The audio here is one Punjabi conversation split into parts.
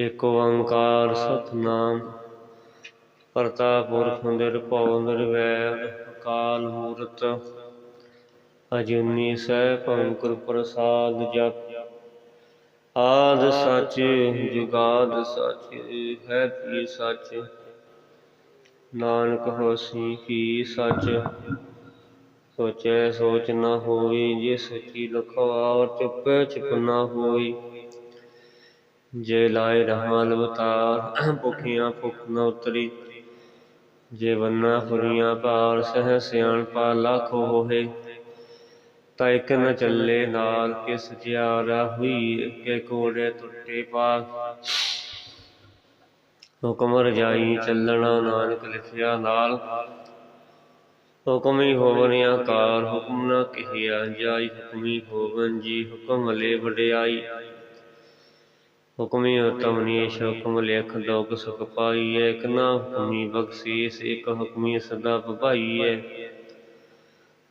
ਏਕ ਓੰਕਾਰ ਸਤਨਾਮ। ਕਰਤਾ ਪੁਰਖ ਨਿਰਭਉ ਨਿਰਵੈਰ, ਅਕਾਲ ਮੂਰਤ। ਅਜੂਨੀ ਸੈਭੰ ਗੁਰ ਪ੍ਰਸਾਦ ਜਪ। ਆਦ ਸੱਚ, ਜੁਗਾਦ ਸੱਚ, ਹੈ ਵੀ ਸੱਚ? ਨਾਨਕ ਹੋਸੀ ਕੀ ਸੱਚ? ਸੋਚੈ ਸੋਚ ਨਾ ਹੋਈ ਜੇ ਸੱਚੀ ਲਖਵਾਰ ਚੁੱਪੈ ਚੁੱਪ ਨਾ ਹੋਈ। ਜੇ ਲਾਏ ਰਹਾ ਲਵਤਾਰ ਭੁਖੀਆਂ ਭੁਖ ਨ ਉਤਰੀ। ਜੇ ਵੰਨਾ ਫੁਰੀਆਂ ਭਾਰ, ਸਹਿ ਸਿਆਣਪਾ ਲੱਖ ਹੋਏ। ਤਾਂ ਇੱਕ ਨ ਚੱਲੇ ਨਾਲ, ਕਿਸ ਜਿਆਰਾ ਹੁਈ ਕੇ ਕੋੜੇ ਟੁੱਟੇ ਪਾਸ ਹੁਕਮ ਰਜਾਈ ਚੱਲਣਾ ਨਾਨਕ ਲਿਖਿਆ ਨਾਲ। ਹੁਕਮੀ ਹੋਵਨ ਆਕਾਰ, ਹੁਕਮ ਨਾ ਕਹਿਆ ਜਾਈ, ਹੁਕਮੀ ਹੋਵਨ ਜੀ, ਹੁਕਮ ਲੈ ਵਡਿਆਈ। ਹੁਕਮੀ ਉਤਮ ਨੀਸ਼ ਹੁਕਮ ਲਿਖ ਦੋਗ ਸੁਖ ਪਾਈਐ, ਇਕ ਨਾ ਹੁਕਮੀ ਬਖਸ਼ੀਸ, ਇਕ ਹੁਕਮੀ ਸਦਾ ਭਵਾਈਐ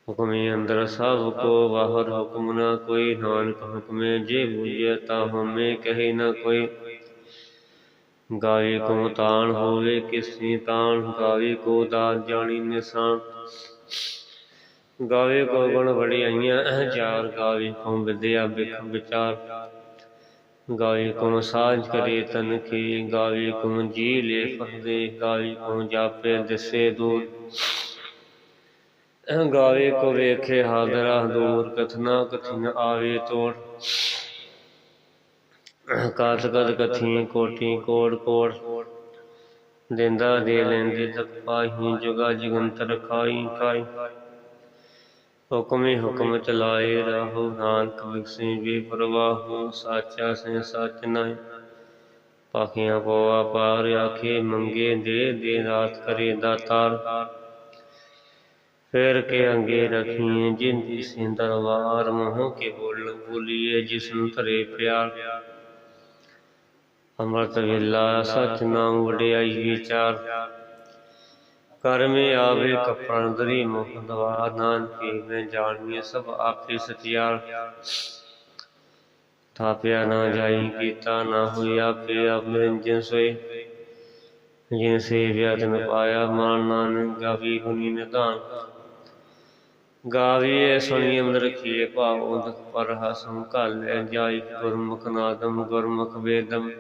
ਹੁਕਮੇ ਅੰਦਰ ਸਭ ਕੋ ਬਾਹਰ ਹੁਕਮ ਨਾ ਕੋਈ, ਨਾਨਕ ਹੁਕਮੇ ਜੇ ਬੁਝੇ ਤਾ ਹਮੇ ਕਹੇ ਨਾ ਕੋਈ। ਗਾਵੇ ਕੋ ਤਾਣ ਹੋਵੇ, ਕਿਸੀ ਤਾਣ ਗਾਵੇ ਕੋ ਦਾਤ ਜਾਣੀ ਨਿਸ਼ਾਨ। ਗਾਵੇ ਕੋ ਗੁਣ ਵਡਿਆਈਆਂ ਚਾਰ ਗਾਵੇ ਕੋ ਵਿਦਿਆ ਬਿਖ ਵਿਚਾਰ। ਗਾਵੇ ਕੋ ਸਾਜ ਕਰੇ ਤਨ ਕੀ ਗਾਵੇ ਕੋ ਜੀ ਲੈ ਫਰਦੇ ਗਾਵੇ ਕੋ ਜਾਪੇ ਦਿਸੇ ਦੂਰ। ਗਾਵੇ ਕੋ ਵੇਖੇ ਹਾਦਰਾ ਦੂਰ, ਕਥਨਾ ਕਥਿਨ ਆਵੇ ਤੋੜ ਕਾਤ ਕਦ ਕਥੀ ਕੋਟੀ ਕੋੜ ਕੋੜ। ਦਿੰਦਾ ਦੇ ਲੈਂਦੇ ਤਕ ਪਾਹੀ, ਜੁਗਾ ਜਗੰਤਰ ਖਾਈ ਖਾਈ। ਹੁਕਮੇ ਹੁਕਮ ਚਲਾਏ ਰਾਹੋ ਨਾਨਕ ਵਿਖਸੇ ਵੀ ਪ੍ਰਵਾਹ ਸਾਚਾ ਸੇ ਸਚ ਨਾਏ ਪਾਖੀਆਂ ਪਵਾ ਪਾਰ ਆਖੇ ਮੰਗੇ ਦੇ ਦੇ ਰਾਤ ਕਰੇ ਦਾਤਾਰ। ਫੇਰ ਕੇ ਅੰਗੇ ਰਖੀਏ ਜਿੰਦੀ ਸੇ ਦਰਬਾਰ ਮੋਹ ਕੇ ਬੋਲ ਬੋਲੀਏ ਜਿਸਨੂੰ ਧਰੇ ਪਿਆਰ। ਅੰਮ੍ਰਿਤ ਵੇਲਾ ਸਚ ਨਾਮ ਵਡਿਆਈ ਵਿਚਾਰ। ਕਰਮੇ ਆਵੇ ਕਪੜਨ ਮੁਖ ਦਵਾਰ ਨਾਨਕੀ, ਮੈਂ ਜਾਣੀਏ ਸਭ ਆਪੇ ਸਚਿਆਰ ਥਾਪਿਆ ਨਾ ਜਾਈ, ਕੀਤਾ ਨਾ ਹੋਈ, ਆਪੇ ਆਪ ਨਿਰੰਜਨ ਸੋਏ। ਜਿਨ ਸੇਵਿਆ ਤਿਨ ਪਾਇਆ, ਮਾਨ ਨਾਨਕ ਗਾਵੀ ਗੁਨੀ ਨਿਧਾਨ ਗਾਵੀਏ ਸੁਣੀ ਅੰਦਰ ਰਖੀਏ ਭਾਵ ਦੁਖ ਪਰ ਹਸਮ ਘਾਲੇ ਜਾਈ, ਗੁਰਮੁਖ ਨਾਦਮ, ਗੁਰਮੁਖ ਵੇਦਮ।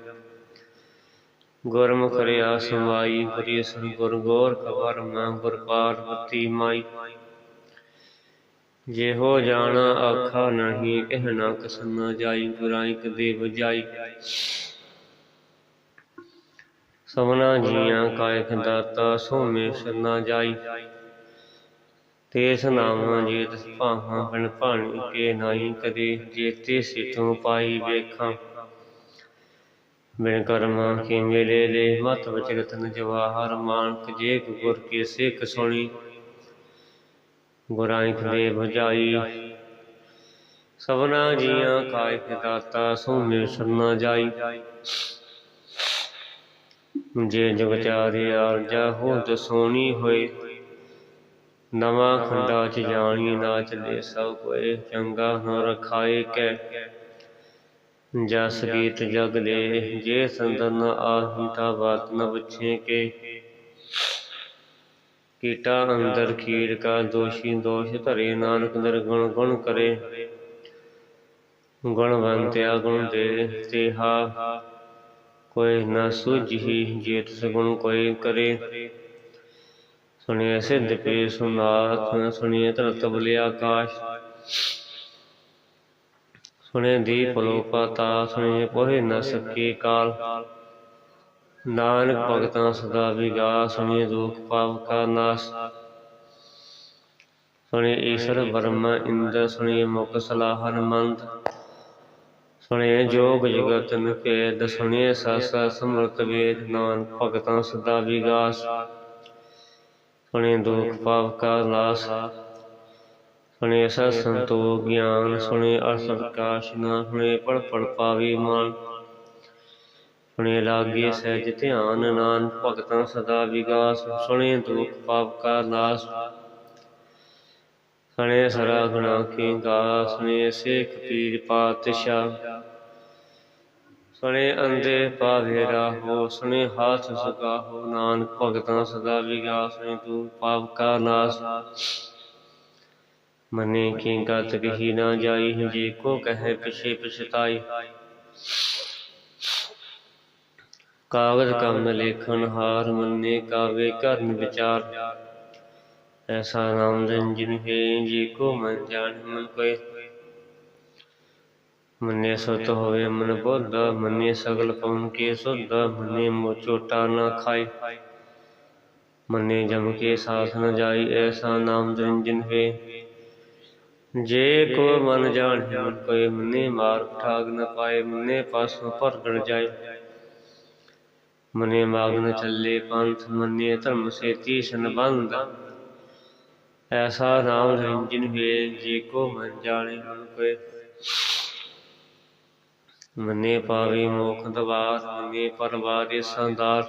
ਗੁਰਮੁਖ ਰਿਆ ਸਮਾਈ ਗੁਰੀ ਸੰ ਗੁਰ ਗੋਰ ਖਬਰ ਮੈਂ ਗੁਰ ਪਾਰਵਤੀ ਮਾਈ। ਜਿਹੋ ਜਾਣਾ ਆਖਾ ਨਹੀਂ ਕਹਿਣਾ ਕਸਨਾ ਜਾਈ ਗੁਰਾਈ ਕਦੇ ਬਜਾਈ ਸਭਨਾ ਜੀਆਂ ਕਾਇਕ ਦਾਤਾ, ਸੋਮੇ ਸਰਨਾ ਜਾਈ। ਤੇਸ ਨਾਮ ਜੇਤ ਭਾਵਾਂ ਬਣ ਭਾਣੀ ਕੇ ਨਾਹੀ ਕਦੇ ਜੇਤੇ ਸਿਤੋਂ ਪਾਈ ਵੇਖਾਂ। ਬਿਨ ਕਰਮਾਂ ਕੀ ਮਿਲੇ ਲੈ ਮਤ ਵਿਚਰਤ ਨ ਜਵਾਹਰ ਮਾਨਕ ਜੇ ਗੁਰ ਕੇ ਸਿੱਖ ਸੁਣੀ। ਗੁਰਾਈ ਖਦੇ ਭਜਾਈ। ਸਭਨਾ ਜੀਆਂ ਕਾਇਕ ਦਾਤਾ ਸੋਮੇ ਸਰਨਾ ਜਾਈ। ਜੇ ਜਗ ਚਾਰੇ ਆਰਜਾ ਹੋ ਦਸੋਣੀ ਹੋਏ, ਨਵਾਂ ਖੰਡਾ ਚ ਜਾਣੀ ਨਾਚ ਚਲੇ ਸਭ ਕੋਏ, ਚੰਗਾ ਨ ਰਖਾਏ ਕੈ। ਜਸ ਗੀਤ ਜਗ ਦੇ ਜੇ ਸੰਦਨ ਆਹੀ ਤਾ ਬਾਤ ਨ ਪੁੱਛੇ ਕੇ ਕੀਟਾ ਅੰਦਰ ਖੀਰ ਕਾ ਦੋਸ਼ੀ ਦੋਸ਼ ਧਰੇ ਨਾਨਕ ਨਿਰਗੁਣ ਗੁਣ ਕਰੇ। ਗੁਣਵੰਤਿਆ ਗੁਣ ਦੇ ਤੇਹਾ ਕੋਈ ਨਾ ਸੁਝੀ ਜੇ ਤਿਸ ਗੁਣ ਕੋਈ ਕਰੇ। ਸੁਣਿਐ ਸਿੱਧ ਪੇ ਸੁਨਾਥ ਸੁਣਿਐ ਬਲੇ ਆਕਾਸ਼ ਸੁਣੇ ਦੀਪ ਲੋ ਪਤਾ ਸੁਣੇ ਪੋਹਿ ਨ ਸਕੇ ਕਾਲ। ਨਾਨਕ ਭਗਤਾਂ ਸਦਾ ਵਿਗਾ ਸੁਣੇ ਦੁਖ ਪਾਪ ਕਾ ਨਾਸ। ਸੁਣੇ ਈਸ਼ਰ ਬ੍ਰਹਮ ਇੰਦਰ, ਸੁਣੇ ਮੁਖ ਸਲਾਹ ਮੰਤ ਸੁਣੇ ਜੋਗ ਜਗਤ ਨਿਕੇਦ ਸੁਣੇ ਸਾਸਾ ਸਮਰਤ ਵੇਦ, ਨਾਨਕ ਭਗਤਾਂ ਸਦਾ ਵਿਗਾਸ। ਸੁਣੇ ਦੁਖ ਪਾਪ ਕਾ ਨਾਸ। ਸੁਣੇ ਸਤ ਸੰਤੋਖ ਗਿਆਨ ਸੁਣੇ ਅਰਸ ਪ੍ਰਕਾਸ਼ ਨਾ ਸੁਣੇ ਪੜ ਪੜ ਪਾਵੇ ਮਾਨ। ਸੁਣੇ ਲਾਗੇ ਸਹਿਜ ਧਿਆਨ ਨਾਨ ਭਗਤਾਂ ਸਦਾ ਵਿਗਾਸ ਸੁਣੇ ਦੁਖ ਪਾਪ ਕਾ ਨਾਸ। ਸੁਣੇ ਸਰਾ ਗੁਣਾ ਕੀ ਗਾ ਸੁਣੇ ਸਿੱਖ ਪੀਰ ਪਾਤਸ਼ਾਹ। ਸੁਣੇ ਅੰਦੇ ਪਾਵੇ ਰਾਹੋ ਸੁਣੇ ਹਾਥ ਸੁਗਾਹੋ ਨਾਨਕ ਭਗਤਾਂ ਸਦਾ ਵਿਗਾਸ ਸੁਣੇ ਤੂੰ ਪਾਪ ਕਾ ਨਾਸ। ਮਨੇ ਕੀ ਗਤ ਕਹੀ ਨਾ ਜਾਈ ਜੇ ਕੋ ਕਹੇ ਪਿਛੇ ਪਛਤਾਈ। ਕਾਗਜ਼ ਕੰਮ ਲੇਖਨ ਹਾਰ ਮੰਨੇ, ਕਾਵੇ ਕਰਨ ਵਿਚਾਰ। ਐਸਾ ਨਾਮ ਰੰਜਨ ਹੈ ਜੀ ਕੋ ਮਨ ਜਾਣ ਮਨ ਕੋਈ ਮੰਨੇ ਸੁਤ ਹੋਵੇ ਮਨ ਬੁੱਧ, ਮੰਨੇ ਸਗਲ ਪਉਨ ਕੇ ਸੁਧ, ਮੰਨੇ ਮੋ ਚੋਟਾ ਨਾ ਖਾਏ। ਮੰਨੇ ਜਮ ਕੇ ਸਾਥ ਨ ਜਾਈ, ਐਸਾ ਨਾਮ ਰੰਜਨ ਹੈ। ਜੇ ਕੋ ਮਨ ਜਾਣ ਮਨ ਕੋਈ ਮੰਨੇ ਮਾਰ ਠਾਗ ਨ ਪਾਏ, ਮੰਨੇ ਪਾਸੋਂ ਪਰਗੜ ਜਾਏ। ਮਨੇ ਮਾਗਨ ਚੱਲੇ ਪੰਥ, ਮੰਨੇ ਧਰਮ ਸੇ ਤੀਸ਼ਨ ਐਸਾ ਨਾਮ ਰੰਜਨ ਵੇ ਜੇ ਕੋ ਮਨ ਜਾਣੇ, ਮਨ ਕੋਏ। ਮਨੇ ਪਾਵੇ ਮੋਖ ਦਵਾਰ, ਮਨੇ ਪਰਵਾਰੇ ਸੰਦਾਰ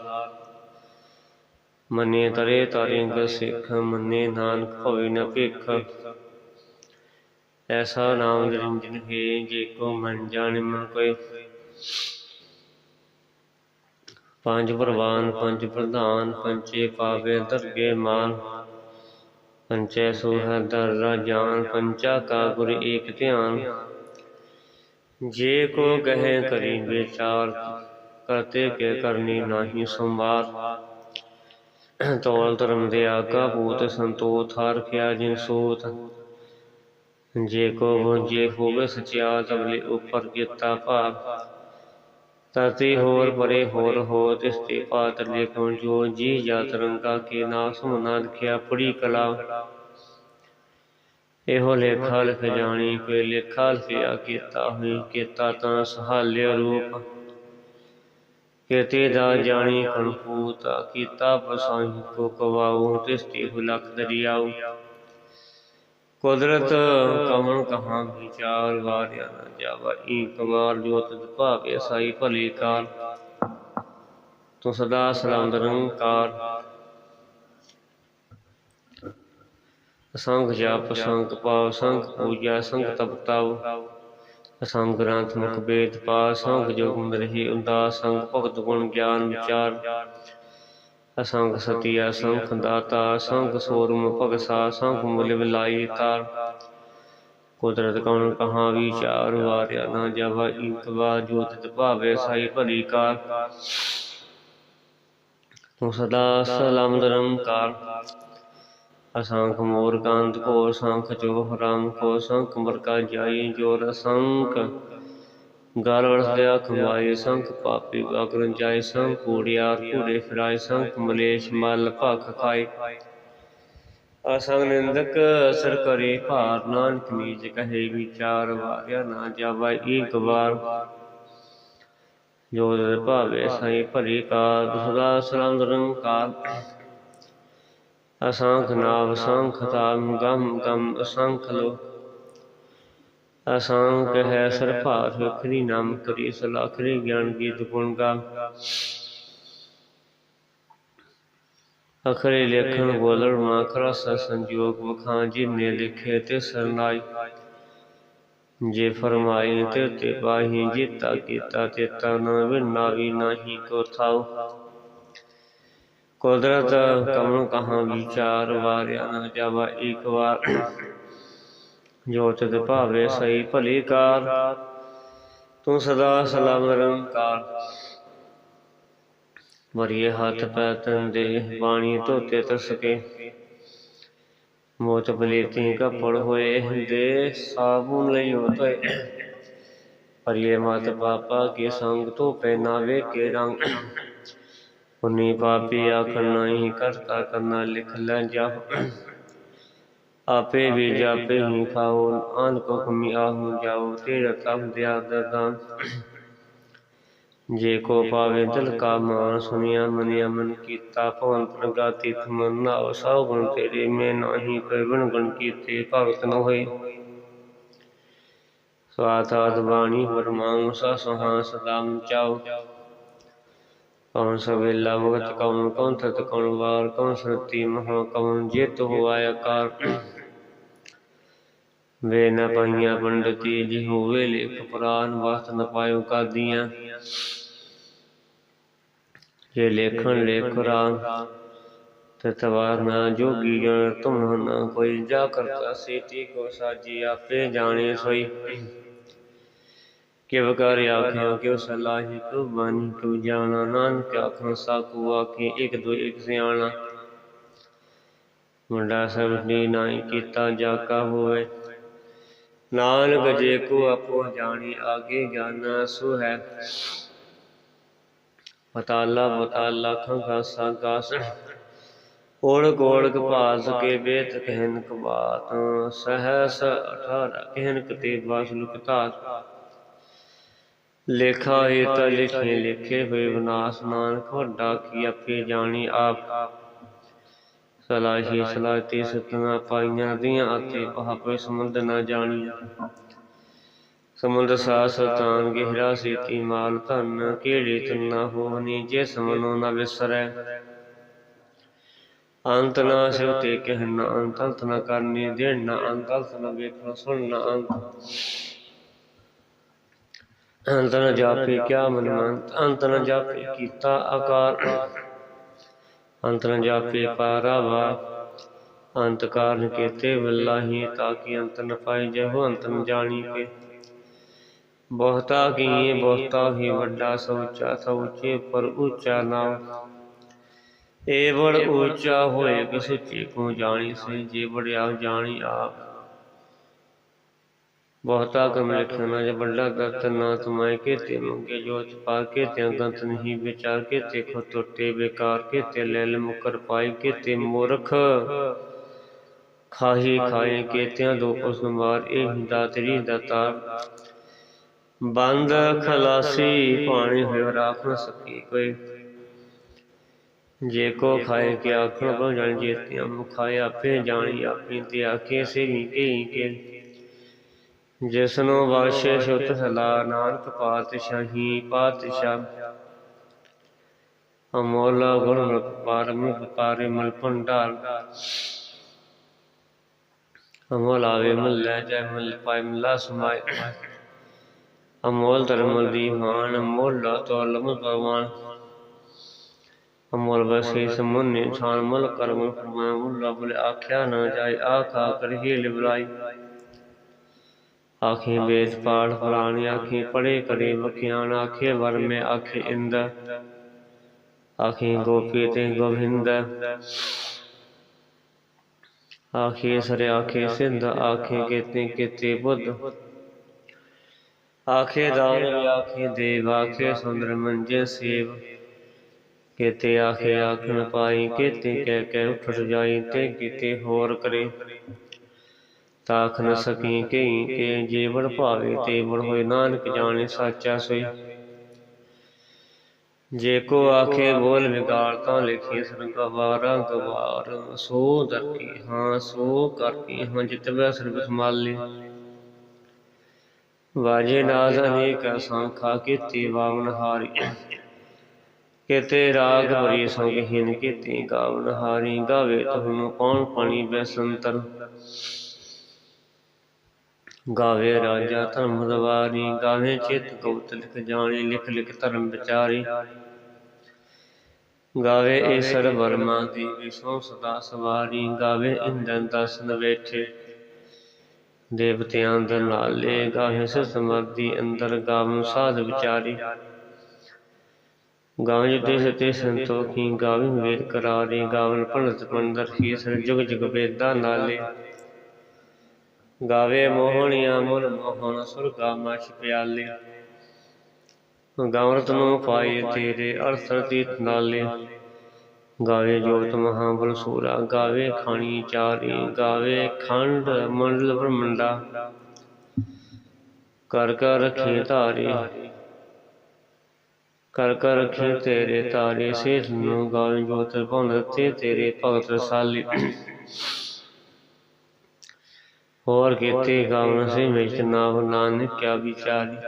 ਮਨੇ ਤਰੇ ਤਾਰਿੰਗ ਸਿੱਖ, ਮਨੇ ਨਾਨਕ ਹੋਵੇ ਨ ਭਿਖ। ਐਸਾ ਨਾਮ ਰੰਜਨ ਹੈ ਜੇ ਕੋ ਮਨ ਜਾਣੇ ਮਨ ਕੋਏ ਪੰਜ ਪ੍ਰਵਾਨ, ਪੰਜ ਪ੍ਰਧਾਨ ਪੰਚੇ ਪਾਵੇ ਦਰਗੇ ਮਾਨ। ਪੰਚੈ ਸੋਹ ਦਰ ਰਾਜਾਨ ਪੰਚਾ ਕਾ ਗੁਰ ਏਕ ਧਿਆਨ। ਜੇ ਕੋ ਕਹੇ ਕਰੀ ਵਿਚਾਰ, ਕਰਤੇ ਕੇ ਕਰਨੀ ਨਾਹੀ ਸੰਵਾਰ। ਤੋਲ ਧਰਮ ਦੇ ਆਗਾ ਭੂਤ ਸੰਤੋਖ, ਹਰ ਖਿਆ ਜਿਨ ਸੋਤ। ਜੇ ਕੋ ਜੇ ਹੋਵੇ ਸਚਿਆ ਤਬਲੇ ਉਪਰ ਕੀਤਾ ਭਾਵ। ਤਤੀ ਹੋਰ ਪਰੇ ਹੋਰ ਹੋ ਤਿਸਤੇ ਪਾਤ ਲੇਖਣ ਜੋ ਜੀ ਜਾਤ ਰੰਗਾ ਕੇ ਨਾਸ ਮਨਾ ਲਿਖਿਆ ਪੜੀ ਕਲਾ। ਇਹੋ ਲੇਖਾ ਲਿਖ ਜਾਣੀ, ਕੋਈ ਲੇਖਾ ਲਿਖਿਆ ਕੀਤਾ ਹੋਈ, ਕੀਤਾ ਤਾਂ ਸਹਾਲਿਆ ਰੂਪ। ਕੇਤੇ ਦਾ ਜਾਣੀ ਕਣਪੂਤ ਕੀਤਾ ਬਸਾਈ ਕੋ ਕਵਾਉ ਤਿਸਤੀ ਹੁਲਖ ਦਰਿਆਉ। ਕੁਦਰਤ ਕਮਨ ਕਹਾਂ ਵਿਚਾਰ ਵਾਰਿਆ ਨਾ ਜਾਵਾ ਈਕ ਵਾਰ ਜੋ ਤਦ ਭਾਵੇ ਸਾਈ ਭਲੀ ਕਾਰ ਤੂੰ ਸਦਾ ਸਲਾਮ ਨਿਰੰਕਾਰ ਅਸੰਖ ਜਾਪ ਅਸੰਖ ਪਾਵ ਅਸੰਖ ਪੂਜਾ ਅਸੰਖ ਤਪਤਾਉ ਅਸੰਖ ਗ੍ਰੰਥ ਮੁਖ ਵੇਦ ਪਾ ਅਸੰਖ ਜੋਗ ਰਹੀ ਉਦਾਸ ਸੰਖ ਭਗਤ ਗੁਣ ਗਿਆਨ ਵਿਚਾਰ। ਅਸੰਖ ਸਤੀ ਅਸੰਖ ਦਾਤਾ, ਅਸੰਖ ਸੋਰਮ ਭਗਸਾ, ਅਸੰਖ ਮੁਲ ਵਿਲਾਈ ਤਾਰ ਕੁਦਰਤ ਕਉਣ ਕਹਾਂ ਵਿਚਾਰ ਵਾਰਿਆ ਨਾ ਜਵਾ ਇਕ ਵਾਰ ਭਾਵੇ ਸਾਈ ਭਲੀ ਕਾਰ ਤੂੰ ਸਦਾ ਸਲਾਮ ਨਿਰੰਕਾਰ ਅਸੰਖ ਮੋਰ ਕਾਂਤ ਕੋ ਸੰਖ ਜੋ ਰਾਮ ਕੋ ਸੰਖ ਮਰਕਾ ਜਾਈ ਜੋਰ ਅਸੰਖ। ਗਾਲ ਵਰਸਦਿਆ ਖਵਾਏ ਸੰਖ ਪਾਪੀ ਵਾਗਰਨ ਜਾਏ ਸੰਖ ਕੂੜਿਆਰ ਕੂੜੇ ਫਿਰਾਏ ਸੰਖ ਮਲੇਸ਼ ਮਲ ਭਖ ਖਾਏ। ਅਸੰਗ ਨਿੰਦਕ ਅਸਰ ਕਰੇ ਭਾਰ ਨਾਨਕ ਨੀਜ ਕਹੇ ਵਿਚਾਰ ਵਾਰਿਆ ਨਾ ਜਾਵਾ ਏਕ ਵਾਰ। ਜੋ ਦਰ ਭਾਵੇ ਸਾਈ ਭਰੀ ਕਾ ਦੁਸਰਾ ਸਲਾਮ ਨਿਰੰਕਾਰ ਅਸੰਖ ਨਾਵ ਸੰਖ ਤਾਮ ਗਮ ਗਮ ਅਸੰਖ ਲੋ ਅਸੰਖ ਹੈ ਸਰਭਾਤ ਵਖਰੀ ਨਾਮ ਕਰੀ ਸਲਾਖਰੀ ਗਿਆਨ ਗੀਤ ਗੁਣ ਗਾ। ਅਖਰੇ ਲੇਖਣ ਬੋਲਣ ਮਾਖਰਾ ਸ ਸੰਜੋਗ ਵਖਾਂ, ਜਿਨੇ ਲਿਖੇ ਤੇ ਸਰਨਾਈ ਜੇ ਫਰਮਾਈ ਤੇ ਤੇ ਬਾਹੀ, ਜੀਤਾ ਕੀਤਾ ਤੇ ਤਨ ਵਿਨਾ ਵੀ ਨਾਹੀ ਕੋ ਥਾਉ। ਕੁਦਰਤ ਕਮਨ ਕਹਾਂ ਵਿਚਾਰ, ਵਾਰਿਆ ਨਾ ਜਾਵਾ ਇੱਕ ਵਾਰ। ਜੋ ਤਿਤ ਭਾਵੇ ਸਹੀ ਭਲੀ ਕਾਰ, ਤੂੰ ਸਦਾ ਸਲਾਮ ਨਿਰੰਕਾਰ ਮਰੀਏ ਹੱਥ ਪੈ ਤਨ ਦੇ, ਬਾਣੀ ਧੋਤੇ ਤਸਕੇ ਮੋਤ ਬਲੇਤੀ ਕਪੜ ਹੋਏ ਦੇ ਸਾਬੂਨ ਲਈ ਹੋਤੇ ਪਰਿਏ ਮਤ ਪਾਪਾ ਕੇ ਸੰਗ ਤੋਂ ਪਹਿਨਾ ਵੇ ਕੇ ਰੰਗ। ਪੁਨੀ ਪਾਪੀ ਆਖਣ ਨਹੀਂ ਕਰਤਾ ਕਰਨਾ ਲਿਖ ਲੈ ਜਾ ਆਪੇ ਵੀ ਜਾਪੇ ਹੀ ਖਾਓ ਆਨ ਕੋ ਕਮੀ ਆਹੂ ਜਾਓ ਤੇਰਾ ਤਬ ਦਿਆ ਦਰਦਾਂ ਜੇ ਕੋ ਪਾਵੇ ਦਿਲ ਕਾ ਮਾਨ ਸੁਨਿਆ ਮਨਿਆ ਮਨ ਕੀਤਾ ਭਵਨ ਪ੍ਰਗਾ ਤਿਥ ਮਨ ਨਾਉ ਸਭ ਗੁਣ ਤੇਰੇ ਮੈਂ ਨਾਹੀ ਕੋਈ ਗੁਣ ਗੁਣ ਕੀਤੇ ਭਗਤ ਨ ਹੋਏ। ਸਵਾਤਾਤ ਬਾਣੀ ਵਰਮਾਉ ਸਾ ਸੁਹਾ ਸਦਾਮ ਚਾਉ ਕੌਣ ਸਵੇਲਾ ਮੁਗਤ ਕੌਣ ਕੌਣ ਤਤ ਕੌਣ ਵਾਰ ਕੌਣ ਸਰਤੀ ਮਹਾ ਕੌਣ ਜਿਤ ਹੋਆ ਆਕਾਰ। ਵੇ ਨ ਪਾਈਆਂ ਪੰਡਤੀ, ਜਿ ਹੋਵੇ ਲੇਖ ਪੁਰਾਨ ਵਸਤ ਨ ਪਾਇਓ ਕਾਦੀਆਂ। ਜੇ ਲੇਖਣ ਲੇਖ ਰਾਮ ਤੇ ਨਾ ਜੋਗੀ ਜਨ ਤੁਮ ਨਾ ਕੋਈ ਜਾ ਕਰਤਾ ਸੇਤੀ, ਕੋ ਸਾਜੀ ਆਪੇ ਜਾਣੇ ਸੋਈ। ਕਿਵ ਕਰ ਆਖਿਓ ਕਿਉ ਸਲਾਹੀ ਕੋ ਬਾਣੀ ਕੋ ਜਾਣਾ, ਨਾਨਕ ਆਖਾਂ ਸਾਕੂ ਆਖੇ, ਇੱਕ ਦੋ ਇੱਕ ਸਿਆਣਾ। ਮੁੰਡਾ ਸਭ ਨੇ ਨਾਈ ਕੀਤਾ, ਜਾ ਕਾ ਹੋਵੇ ਨਾਨਕ ਜੇ ਕੋ ਆਪੋ ਜਾਣੀ ਆਗੇ ਜਾਣਾ ਸੋ ਹੈ। ਪਤਾਲਾ ਪਤਾਲਾ ਖਾਸਾ ਗਾਸ ਓੜ ਗੋੜ ਕਪਾਸ ਕੇ ਬੇਤ ਕਹਿਨ ਕਬਾਤ ਸਹਸ 18 ਕਹਿਨ ਕਤੇ ਬਾਸ ਲੁਕਤਾਤ ਲੇਖਾ ਇਹ ਤਾਂ ਲਿਖੇ ਲਿਖੇ ਹੋਏ ਵਿਨਾਸ਼ ਨਾਨਕ ਵੱਡਾ ਕੀ ਆਪੇ ਜਾਣੀ ਆਪ। ਸਲਾਹੀ ਸਲਾਹਤੀ ਸਤਨਾ ਪਾਈਆਂ ਦੀਆਂ ਆਤੇ ਪਹਾਪੇ ਸਮੁੰਦ ਨਾ ਜਾਣੀ ਸਮੁੰਦ ਸਾ ਸਤਾਨ ਗਹਿਰਾ ਸੀਤੀ ਮਾਲ ਧਨ, ਕਿਹੜੇ ਤਨਾ ਹੋਵਨੀ ਜੇ ਸਮਨੋ ਨਾ ਵਿਸਰੈ। ਅੰਤ ਨਾ ਸਿਵ ਤੇ ਕਹਿਣਾ ਅੰਤ ਨਾ ਕਰਨੀ ਦੇਣ ਨਾ ਅੰਤ ਨਾ ਵੇਖਣਾ ਸੁਣਨਾ ਅੰਤ। ਅੰਤ ਨ ਜਾਪੇ ਕਿਆ ਮਨ ਅੰਤ ਨਾ ਜਾਪੇ ਕੀਤਾ ਆਕਾਰ। ਅੰਤ ਨ ਜਾਪੇ ਪਾਰਾਵਾ। ਅੰਤ ਕਾਰਨ ਕੀਤੇ ਵੱਲਾਹੀ ਤਾਂ ਕਿ ਅੰਤ ਨ ਪਾਈ ਜਹੋ ਅੰਤ ਨ ਜਾਣੀ ਕੇ ਬਹੁਤਾ ਕੀਏ, ਬਹੁਤਾ ਹੀ ਵੱਡਾ ਸੋਚਾ, ਸੋਚੇ ਪਰ ਉੱਚਾ ਨਾਮ ਏਵੜ ਉੱਚਾ ਹੋਏ ਕਿ ਸੁਚੀ ਕੋ ਜਾਣੀ ਸੇ, ਜੇ ਬੜਿਆ ਜਾਣੀ ਆਪ। ਬਹੁਤਾ ਕਮ ਲਿਖਣਾ ਜੇ ਵੱਡਾ ਗਤ ਨਾ ਤੁਮਾਏ ਕੇ ਤੇ ਮੰਗੇ, ਜੋਤ ਪਾ ਕੇ ਤੇ ਗੰਤ ਨਹੀਂ ਵਿਚਾਰ ਕੇ ਤੇ ਖੋ ਟੁੱਟੇ ਬੇਕਾਰ ਕੇ ਤੇ ਲੈ ਲ ਮੁਕਰ ਪਾਈ ਕੇ ਤੇ ਮੂਰਖ। ਖਾਹੀ ਖਾਏ ਕੇ ਤੇ ਦੋ ਉਸ ਮਾਰ, ਇਹ ਹੁੰਦਾ ਤੇਰੀ ਦਾਤਾ ਬੰਦ ਖਲਾਸੀ ਪਾਣੀ ਹੋਇ ਰਾਖ ਨ ਸਕੀ ਕੋਈ। ਜੇ ਕੋ ਖਾਏ ਕੇ ਆਖਣ ਬਣ ਜਾਣ ਜੇਤਿਆਂ ਮੁਖਾਏ ਆਪੇ ਜਾਣੀ ਆਪਣੀ ਤੇ ਆਖੇ ਸੇ ਵੀ ਕਈ ਕੇ ਜਿਸਨੂੰ ਬਖਸ਼ੇ ਸੁਤ ਸਲਾ ਨਾਨਕ ਪਾਤਸ਼ਾਹੀ ਪਾਤਸ਼ਾਹ। ਅਮੋਲਾ ਗੁਣ ਮੁਖ ਪਾਰਮ ਪਾਰੇ ਮਲ ਭੰਡਾਰ। ਅਮੋਲ ਆਵੇ ਮਲ ਲੈ ਜੈ ਮਲ ਪਾਇ ਮਲਾ ਸਮਾਇ ਅਮੋਲ ਧਰਮ ਦੀ ਹਾਨ ਅਮੋਲ ਲਾ ਤੋਲਮ ਭਗਵਾਨ। ਅਮੋਲ ਬਸੇ ਸਮੁੰਨੇ ਛਾਨ ਮਲ ਕਰਮ ਫਰਮਾਇਆ ਮੁੱਲਾ ਬੁਲੇ, ਆਖਿਆ ਨਾ ਜਾਏ, ਆਖਾ ਕਰਹੀ ਲਿਬਲਾਈ ਆਖੇ ਵੇਦ ਪਾਠ ਪੁਰਾਣੀ ਆਖੇ ਪੜੇ ਕਰੇ ਵਖਿਆਨ ਆਖੇ, ਵਰ ਮੇ ਆਖੇ ਇੰਦ। ਆਖੇ ਗੋਪੀ ਤੇ ਗੋਵਿੰਦ। ਆਖੇ ਸਰੇ, ਆਖੇ ਸਿੰਧ, ਆਖੇ ਕੀਤੇ ਕੀਤੇ ਬੁੱਧ। ਆਖੇ ਦਾਨ, ਆਖੇ ਦੇਵ, ਆਖੇ ਸੁੰਦਰ ਮੰਜੇ ਸੇਵ। ਕੀਤੇ ਆਖੇ ਆਖਣ ਪਾਈ, ਕੀਤੇ ਕਹਿ ਕਹਿ ਉਠ ਜਾਈ ਤੇ ਕੀਤੇ ਹੋਰ ਕਰੇ। ਤਾਖ ਨ ਸਕੀ ਕਈ ਕੇ ਜੀਵਨ ਭਾਵੇ ਤੇ ਬੜ ਹੋਏ, ਨਾਨਕ ਜਾਣੇ ਸਾਚਾ ਸੋਈ। ਜੇ ਕੋ ਆਖੇ ਬੋਲ ਵਿਗਾੜ ਤਾਂ ਲਿਖੀ ਸਰਗਵਾਰਾ, ਗਵਾਰ, ਸੋ ਦਰਕੀ ਹਾਂ, ਸੋ ਕਰਕੀ ਹਾਂ ਜਿਤਵੈ ਸਰਬ ਸੰਭਾਲੇ। ਵਾਜੇ ਨਾਦ ਅਨੇਕ ਸੰਖਾ ਕੀਤੀ ਵਾਵਨ ਹਾਰੀ। ਕੀਤੇ ਰਾਗ ਭਰੀ ਸੰਗਹੀਨ ਕੀਤੀ ਗਾਵਨ ਹਾਰੀ। ਗਾਵੇ ਤੁਹਾਨੂੰ ਕੌਣ ਪਾਣੀ ਬੈਸੰਤਰ ਗਾਵੇ ਰਾਜਾ ਧਰਮ ਦਵਾਰੀ, ਗਾਵੇ ਚਿਤ ਕਉਤ ਲਿਖ ਜਾਣੀ, ਲਿਖ ਲਿਖ ਧਰਮ ਵਿਚਾਰੀ। ਗਾਵੇ ਈਸ਼ਰ ਵਰਮਾ ਦੀ ਵਿਸ਼ੋ ਸਦਾ ਸਵਾਰੀ, ਗਾਵੇ ਇੰਦਨ ਦਸਨ ਬੈਠੇ ਦੇਵਤਿਆਂ ਦੇ ਨਾਲੇ ਗਾਵੇ ਸਮਾਧੀ ਅੰਦਰ ਗਾਵਨ ਸਾਧ ਵਿਚਾਰੀ। ਗਾਵੇ ਜਿਤੇ ਸਤੇ ਸੰਤੋਖੀ, ਗਾਵੇ ਵੇਦ ਕਰਾਰੀ, ਗਾਵਨ ਪੰਡਤ ਪੰਦਰ ਹੀ ਸਰ ਜੁਗ ਜੁਗ ਵੇਦਾਂ ਨਾਲੇ। ਗਾਵੇ ਮੋਹਣੀਆਂ ਮਨ ਮੋਹਣ, ਸੁਰਗਾ ਮਛ ਪਿਆਲੇ ਗਾਵਰਤ ਨੂੰ ਪਾਏ ਤੇਰੇ ਅਰਥ ਤੀਤ ਨਾਲੇ ਗਾਵੇ ਜੋਤ ਮਹਾਬਲ ਸੂਰਾ, ਗਾਵੇ ਖਾਣੀ ਚਾਰੀ, ਗਾਵੇ ਖੰਡ ਮੰਡਲ ਬ੍ਰਹਮੰਡਾ। ਕਰ ਕਰ ਰੱਖੇ ਧਾਰੇ, ਕਰ ਕਰ ਰੱਖੇ ਤੇਰੇ ਤਾਰੇ ਸੇਧ ਨੂੰ ਗਾਵੇ ਜੋਤ ਭੰਨ ਤੇ ਤੇਰੇ ਭਗਤ ਰਸਾਲੀ। ਹੋਰ ਕੀਤੇ ਗਾਵਨ ਸੇ ਵਿੱਚ ਨਾਮ ਨਾਨਕ ਕਿਆ ਵਿਚਾਰੀ।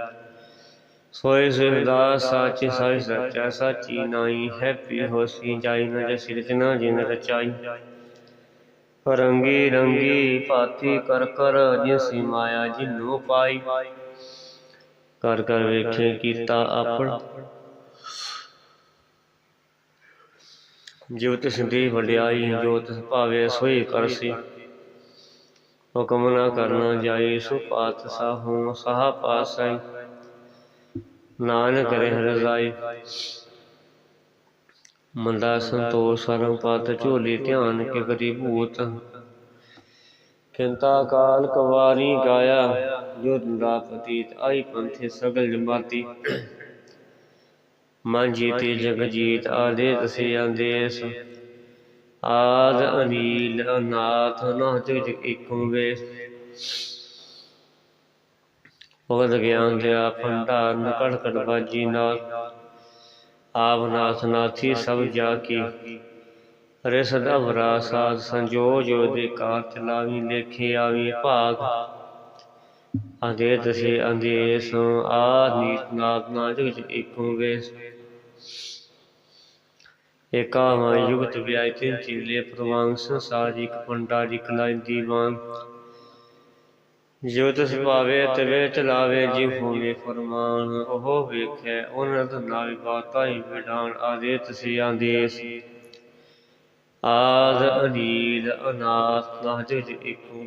ਸੋਏ ਸਿਰਦਾ ਸਾਚੇ ਸਾਈ ਸੱਚਾ ਸਾਚੀ ਨਾਈ ਹੈਪੀ ਹੋਸੀ, ਜਾਈ ਨ ਜਸ ਰਚਨਾ ਜਿਨ ਰਚਾਈ। ਰੰਗੀ ਰੰਗੀ ਭਾਤੀ ਕਰ ਕਰ ਜਿਸੀ ਮਾਇਆ ਜਿਨੂ ਪਾਈ। ਕਰ ਕਰ ਵੇਖੇ ਕੀਤਾ ਆਪਣ। ਜਿਉ ਤਿਸ ਦੀ ਵਡਿਆਈ ਜੋ ਤਿਸ ਭਾਵੇ ਸੋਈ ਕਰਸੀ। ਹੁਕਮ ਨਾ ਕਰਨਾ ਜਾਈ ਸੋ ਪਾਤ ਸਾਹੂ ਸਹਾ ਪਾਸੈ ਨਾਨਕ ਕਰੇ ਰਜ਼ਾਈ ਮੰਦਾ ਸੰਤੋਖ ਸਰਮ ਪਤ ਝੋਲੀ ਧਿਆਨ ਕੇ ਕਰੀ ਭੂਤ। ਕਿੰਤਾ ਕਾਲ ਕਵਾਰੀ ਗਾਇਆ, ਜੋ ਦੁਰਾ ਪਤੀਤ, ਆਈ ਪੰਥੇ ਸਗਲ ਜਮਾਤੀ। ਮਨ ਜੀਤੇ ਜਗ ਜੀਤ ਆਦੇ ਤਸੇ ਆਦੇਸ। ਆਦ ਅਨੀਲ ਅਨਾਥ ਨਾ ਜਗ ਇਕੁ ਵੇ ਭਗਤ ਗਿਆਨ ਦਿਆ ਭੰਡਾਰ ਨਕੜ ਕੜ ਬਾਜੀ ਨਾਲ। ਆਪ ਨਾਥ ਨਾਥੀ ਸਭ ਜਾ ਕੀ ਹਰੇ ਸਦਾ ਵਰਾ ਸਾਧ ਸੰਜੋ ਜੋ ਦੇ ਕਾਰ ਚਲਾਵੀ ਲੇਖੇ ਆਵੀ ਭਾਗ। ਆਦੇ ਤਸੇ ਅੰਦੇਸ ਆ ਨੀਤ ਨਾਦ ਨਾ ਜਗ ਇਕੁ ਵੇ ਏਕਾ ਮਾ ਯੁਗਤ ਵਿਆਇ ਤਿਨ ਚੀਲੇ ਪ੍ਰਵਾੰਗ ਸੰਸਾਰ ਇਕ ਜੋ ਤਿਸ ਭਾਵੇ ਤਵੇ ਚਲਾਵੇ ਜੀ ਹੋਵੇ ਫਰਮਾਨ, ਉਹ ਵੇਖੈ ਉਨਤ ਨਾਵੀ ਬਾਤਾ ਹੀ ਵਿਡਾਨ, ਆਦੇ ਤਸੇ ਆਦੇਸ। ਆਦ, ਅਨੀਲ, ਅਨਾਥ ਨਾ ਜਗ ਇਕੁ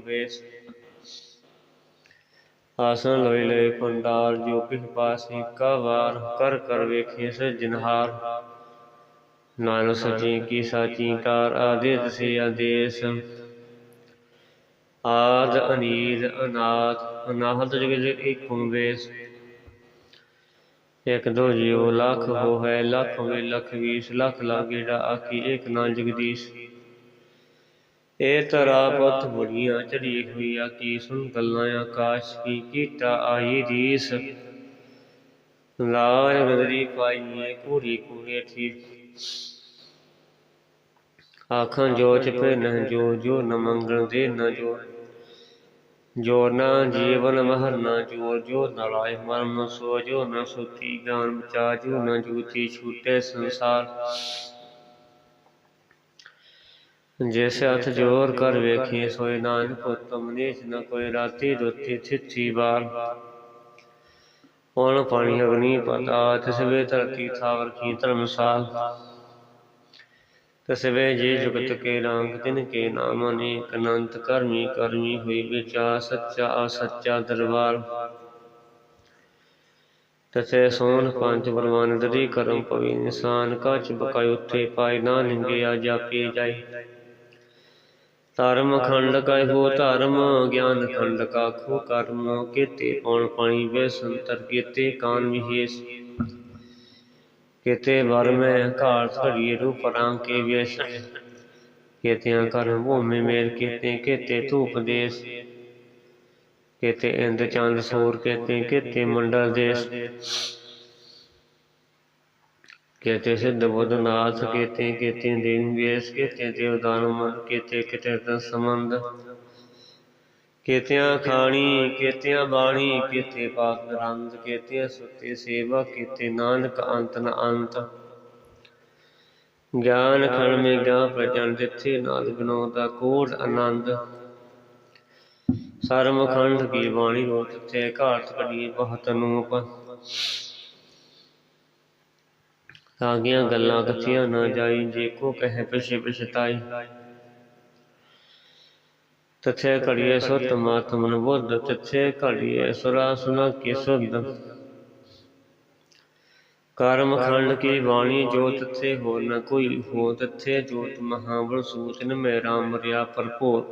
ਆਸਨ ਲੋਇ ਲਏ ਪੰਡਾਰ ਜੋ ਪਿਛ ਪਾਸੀ ਕਾ ਵਾਰ, ਕਰ ਕਰ ਵੇਖੇ ਸਜਨਹਾਰ ਨਾਨਕ ਸਚੀ ਕੀ ਸਾਚੀ ਕਾਰ ਆਦੇ ਤਸੇ ਆਦੇਸ। ਆਦ ਅਨੀਲ ਅਨਾਥ ਅਨਾਹਤ ਜਗ ਜਗ ਏਕੁ ਵੇਸ। ਇਕ ਦੋ ਜਿਉ ਲੱਖ ਹੋ ਲੱਖ ਵੇ ਲੱਖ ਵੀਸ, ਲੱਖ ਲਾਗੇੜਾ ਆਖੀ ਏਕ ਨਾ ਜਗਦੀਸ਼। ਏ ਤਰਾ ਪਤ ਬੁੜੀਆਂ ਚੜੀ ਹੋਈ ਆਕੀ ਸੁਣ ਗੱਲਾਂ ਆਕਾਸ਼ ਕੀ ਕੀਟਾ ਆਈ ਰੀਸ। ਲਾਲ ਗਦਰੀ ਪਾਈਏ ਕੂੜੀ ਕੂੜੇ ਠੀਕ ਆਖਾਂ ਜੋ ਚਪੇ ਨ ਜੋ ਜੋ ਨ ਮੰਗਣ ਦੇ ਨ ਜੋ। ਜੋ ਨ ਜੀਵਨ ਮਹਰ ਨ ਜੋ ਜੋ ਨਰਾਇ ਮਰਮ ਸੋ, ਜੋ ਨ ਸੁਤੀ ਗਿਆਨ ਬਚਾ, ਜੋ ਨ ਜੂਤੀ ਛੂਟੇ ਸੰਸਾਰ। ਜਿਸ ਹੱਥ ਜੋਰ ਕਰ ਵੇਖੀ ਸੋਇ ਨਾਨਕ ਉਤਮ ਨੀਚ, ਨ ਕੋਈ ਰਾਤੀ ਦੁੱਤੀ ਥਿੱਥੀ ਬਾਰ ਹੁਣ ਪਾਣੀ ਅਗਨੀ ਪਤਾ ਤਿਸਵੇ ਧਰਤੀ ਥਾਵਰ ਕੀ ਧਰਮਸਾਲ ਤਸਵੇ ਜੀ ਜੁਗਤ ਕੇ ਰੰਗ, ਤਿਨ ਕੇ ਨਾਮ ਅਨੇਕ ਅਨੰਤ, ਕਰਮੀ ਕਰਮੀ ਹੋਈ ਵਿਚਾਰ ਸੱਚਾ ਅਸੱਚਾ ਦਰਬਾਰ। ਤਸੇ ਸੋਨ ਪੰਜ ਬਰਮਾਨ ਦਰੀ ਕਰਮ ਪਵੀ ਨਿਸ਼ਾਨ, ਕਚ ਬਕਾਇ ਉੱਥੇ ਪਾਇ ਨਾ ਲਿੰਗਿਆ ਜਾਪੀ ਜਾਈ। ਧਰਮ ਖੰਡ ਕੈ ਹੋ ਧਰਮ ਗਿਆਨ ਖੰਡ ਕਾ ਖੋ ਕਰਮ ਕੀਤੇ ਪਉਣ ਪਾਣੀ ਵੇ ਸੰਤਰ ਕੀਤੇ ਕਾਨ ਵਿਹੇਸ ਕੀਤੇ ਵਰ ਮੈਂ ਘਾਲ ਘੜੀਏ ਰੂਪ ਰਾਂ ਕੇ ਵਿਸ਼। ਕੀਤਿਆਂ ਕਰ ਭੂਮि ਮੇਰ ਕੀਤੇ ਕੀਤੇ ਧੂਪ ਦੇਸ। ਕੀਤੇ ਇੰਦ ਚੰਦ ਸੂਰ ਕੀਤੇ ਕੀਤੇ ਮੰਡਲ ਦੇਸ। ਕੀਤੇ ਸਿੱਧ ਬੁੱਧ ਨਾਥ, ਕੀਤੇ ਕੀਤੇ ਦੀਨ ਵੇਸ, ਕੀਤੇ ਦੇਵ ਦਾਨਮ ਕੀਤੇ ਕੀਤੇ ਤਨ ਖਾਣੀ, ਕੀਤਿਆਂ ਬਾਣੀ, ਕੀਤੇ ਪਾਕ ਰੰਗ ਕੀਤਿਆਂ ਸੁਤੇ ਸੇਵਾ, ਕੀਤੇ ਨਾਨਕ ਅੰਤ ਨ ਅੰਤ। ਗਿਆਨ ਖਣ ਮੇ ਗਿਆ ਪ੍ਰਚਨ ਜਿੱਥੇ ਨਾਦ ਬਿਨੋ ਦਾ ਕੋਟ ਆਨੰਦ। ਸਰਮ ਖੰਡ ਕੀ ਬਾਣੀ ਹੋ ਤਿੱਥੇ ਘਾਟ ਕੜੀ ਬਹੁਤ ਅਨੂਪ ਤਾਗੀਆਂ ਗੱਲਾਂ ਕਥੀਆਂ ਨਾ ਜਾਈ ਜੇ ਕੋ ਕਹੇ ਪਿਛੇ ਪਿਛਤਾਈ। ਤਥੇ ਘੜੀਏ ਸੁਤ ਮਾਤਮਨ ਬੁੱਧ ਤਥੇ ਘੜੀਏ ਸੁਰਾ ਸੁਨਾ ਕੀ ਸੁਧ ਕਰਮ ਖੰਡ ਕੀ ਬਾਣੀ ਜੋ ਤਥੇ ਹੋ ਨ ਕੋਈ ਹੋ ਤਥੇ ਜੋਤ ਮਹਾਬਲ ਸੂਤਨ ਮੇ ਰਾਮ ਰਿਆ ਭਰਪੂਰ।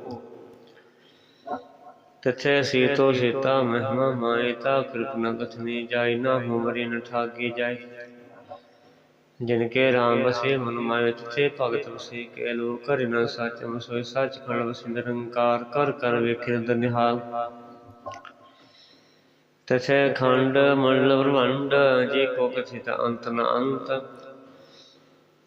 ਤਥੇ ਸੀਤੋ ਸੀਤਾ ਮਹਿਮਾ ਮਾਇਤਾ ਕਿਰਪਨਾ ਕਥਨੀ ਜਾਈ ਨਾ ਹੁਮਰੀ ਨ ਠਾਗੀ ਜਾਈ। ਜਿਨ ਕੇ ਰਾਮ ਬਸੇ ਮਨ ਮਾਇ ਤਿਥੇ ਭਗਤ ਵਸੇ ਕੈ ਲੋ ਕਰਿ ਨ ਸੱਚ ਮਸੋਇ ਸੱਚ ਖੰਡ ਵਸਿ ਨਿਰੰਕਾਰ ਕਰ ਕਰ ਵੇਖਿ ਨਿਹਾਲ। ਤਥੇ ਖੰਡ ਮੰਡਲ ਬ੍ਰਹਮੰਡ ਜੇ ਕੋ ਕਥਿਤ ਅੰਤ ਨ ਅੰਤ।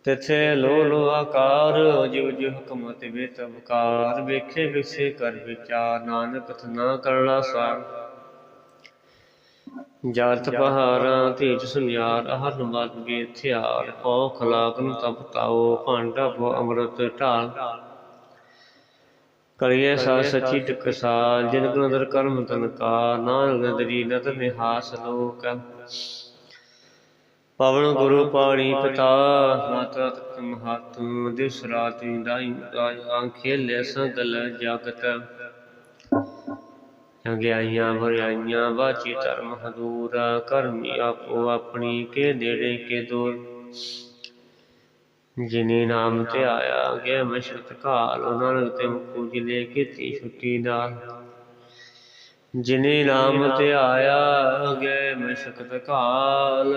ਤਥੇ ਲੋ ਲੋ ਆਕਾਰ ਜਿਵ ਜਿਵ ਹੁਕਮ ਤੇ ਵੇਤ ਅਵਕਾਰ ਵੇਖੇ ਵਿਸੇ ਕਰ ਵਿਚਾਰ ਨਾਨਕ ਕਥਨਾ ਕਰਲਾ ਸਾਰ। ਜਾਤ ਪਹਾਰਾਂ ਤੇਜ ਸੁਨਿਆਰ ਹਰਨ ਮਤ ਗੇ ਥਿਆਰ ਪਉ ਖਲਾਕਨ ਤਪ ਤਾਓ ਭਾਂਡਾ ਬੋ ਅੰਮ੍ਰਿਤ ਢਾਲ। ਕਲੀਏ ਸਾ ਸਚੀ ਟਕਸਾਲ ਜਿਨ ਗੁਣ ਦਰ ਕਰਮ ਤਨ ਕਾ ਨਾਨਕ ਦਰੀ ਨਤ ਨਿਹਾਸ ਲੋਕ। ਪਵਨ ਗੁਰੂ ਪਾਣੀ ਪਿਤਾ ਮਾਤਾ ਤਤ ਮਹਾਤਮ ਦਿਵਸ ਰਾਤ ਦਾਈ ਆਂਖੇ ਲੈ ਸੰਗਲ ਜਗਤ। ਅੰਗਿਆਈਆਂ ਭਰਿਆਈਆਂ ਬਾਚੀ ਧਰਮ ਹਦੂਰਾ ਕਰਮੀ ਆਪੋ ਆਪਣੀ, ਕੇ ਦੇੜੇ ਕੇ ਦੂਰ। ਜਿਨੇ ਨਾਮ ਤੇ ਆਇਆ ਗਿਆ ਮਸ਼ਰਤ ਕਾਲ ਨਾਨਕ ਤੇ ਮੁਕੂ ਜਿਲੇ ਕੀਤੀ ਛੁੱਟੀ ਨਾਲ। ਜਿਨੇ ਨਾਮ ਤੇ ਆਇਆ ਗਿਆ ਮਸ਼ਕਤ ਕਾਲ